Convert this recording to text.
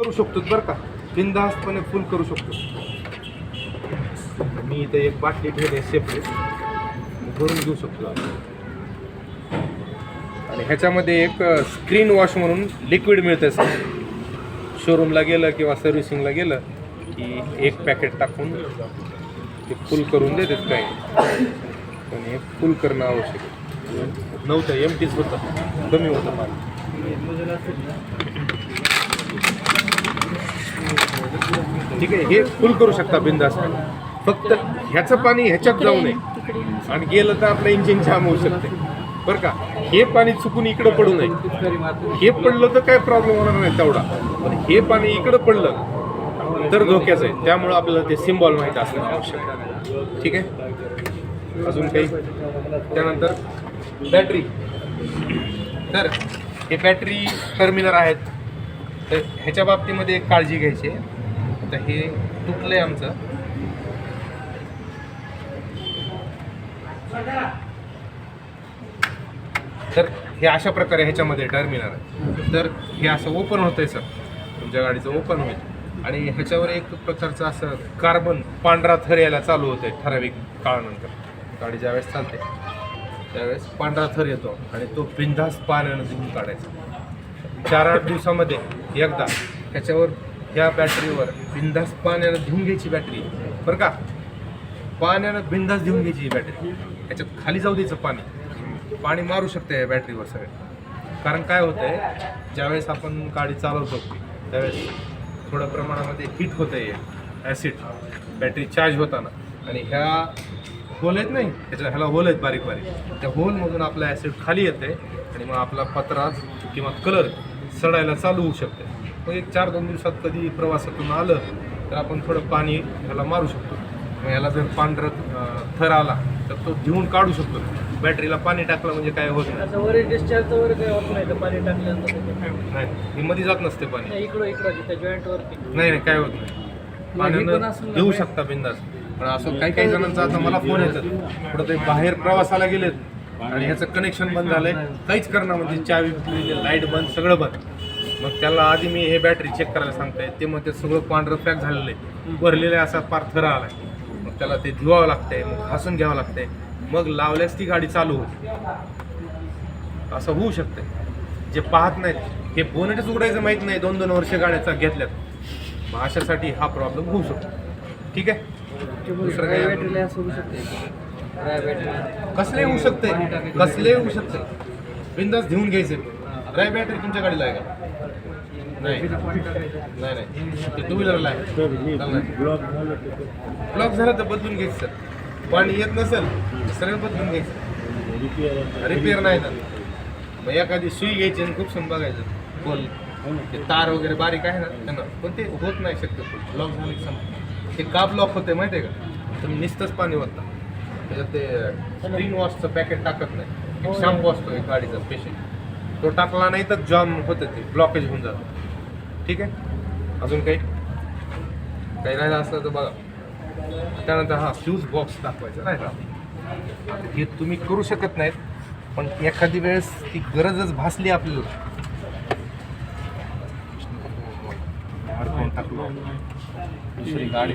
करू शकतो बरं का? बिंदास्तपणे फुल करू शकतो मी इथे एक बाटली ठेवली सेपरेट भरून घेऊ शकतो आणि ह्याच्यामध्ये एक स्क्रीन वॉश म्हणून लिक्विड मिळतं सर. शोरूमला गेलं किंवा सर्व्हिसिंगला गेलं की एक पॅकेट टाकून ते फुल करून देतात काही. पण हे फुल करणं आवश्यक आहे. नव्हतं एम टीच होतं. कमी होतं मला. ठीक आहे हे फुल करू शकता बिंदास. फक्त ह्याचं पाणी ह्याच्यात जाऊ नये. आणि गेलं तर आपलं इंजिन जाम होऊ शकते. बरं का? हे पाणी चुकून इकडं पडू नये. हे पडलं तर काय प्रॉब्लेम होणार नाही तेवढा. पण हे पाणी इकडं पडलं तर धोक्याचं आहे. त्यामुळं आपल्याला ते सिम्बॉल माहीत असणं आवश्यक आहे. ठीक आहे? अजून काही? त्यानंतर बॅटरी तर हे बॅटरी टर्मिनल आहेत. तर ह्याच्या बाबतीमध्ये एक काळजी घ्यायची आहे. आता हे आहे आमचं. तर हे अशा प्रकारे ह्याच्यामध्ये टर्मिनल आहे. तर हे असं ओपन होतंय सर तुमच्या गाडीचं ओपन होईल. आणि ह्याच्यावर एक प्रकारचं असं कार्बन पांढरा थर यायला चालू होतंय ठराविक काळानंतर. गाडी ज्यावेळेस चालते त्यावेळेस पांढरा थर येतो आणि तो बिंदास पाण्यानं धुवून काढायचा. चार आठ दिवसामध्ये एकदा त्याच्यावर ह्या बॅटरीवर बिंदास पाण्यानं धुवून घ्यायची बॅटरी. बरं का? पाण्यानं बिंदास धुवून घ्यायची ही बॅटरी. ह्याच्यात खाली जाऊ द्यायचं पाणी. पाणी मारू शकते या बॅटरीवर सगळे. कारण काय होतं आहे ज्यावेळेस आपण गाडी चालवतो त्यावेळेस थोड्या प्रमाणामध्ये हिट होतं आहे ॲसिड बॅटरी चार्ज होताना. आणि ह्या होल आहेत नाही त्याच्या ह्याला होल आहेत बारीक बारीक त्या होलमधून आपला ॲसिड खाली येते आणि मग आपला पत्रा किंवा कलर सडायला चालू होऊ शकते. मग एक चार दोन दिवसात कधी प्रवासातून आलं तर आपण थोडं पाणी ह्याला मारू शकतो. मग ह्याला जर पांढरं थर आला तर तो धुवून काढू शकतो. बॅटरीला पाणी टाकलं म्हणजे काय होत नाही. वर काही होत नाही तर पाणी टाकल्यानंतर. नाही. हे मध्ये जात नसते पाणी. नाही, इकडं इकडं त्या जॉईंट वरती. नाही नाही काय होत नाही. पण पाण्यानं बाहेर. शकता बिंदास. पण असं काही काही जणांचा आता मला फोन येतात. कुठं ते बाहेर प्रवासाला गेलेत. आणि ह्याचं कनेक्शन बंद झालंय. काहीच करणार म्हणजे चावी लाइट बंद सगळं बंद. मग त्याला आधी मी हे बॅटरी चेक करायला सांगताय. ते मग ते सगळं पांढरं पॅक झालेलं आहे. भरलेलं असा पार थरा आलाय. मग त्याला ते धुवावं लागतंय मग घासून घ्यावं लागतंय. मग लावल्यास ती गाडी चालू होते असं होऊ शकतंय. जे पाहत नाहीत हे बोनेटच उघडायचं माहीत नाही दोन दोन वर्ष गाड्याचा घेतल्यात. मग अशासाठी हा प्रॉब्लेम होऊ शकतो. ठीक आहे? दुसरं काही कसले होऊ शकते? कसले होऊ शकते? बिंदास घेऊन घ्यायचे. ड्राय बॅटरी तुमच्या गाडीला आहे का? नाही. नाही? ते टू व्हीलरला आहे. ब्लॉक झाला तर बदलून घ्यायचं सर पाणी येत नसेल सरळ बदलून घ्यायचं. रिपेअर नाही तर मग एखादी सुई घ्यायची आणि खूप समजा बघायचं. बोल ते तार वगैरे बारीक आहे ना त्यांना. पण ते होत नाही शक्यतो. ब्लॉक झाले ते का ब्लॉक होते माहिती आहे का? तुम्ही नुसतंच पाणी होतं त्याच्यात ते स्क्रीन वॉशचं पॅकेट टाकत नाही. एक शॅम्पू असतो एक गाडीचा स्पेशल तो टाकला नाही तर जॉम होतं ते ब्लॉकेज होऊन जातं. ठीक आहे? अजून काही? काही राहिलं असलं तर बघा. त्यानंतर हा फ्यूज बॉक्स दाखवायचा राहिला हे तुम्ही करू शकत नाहीत पण एखादी वेळेस ती गरजच भासली आपल्याला. टाकलो. दुसरी गाडी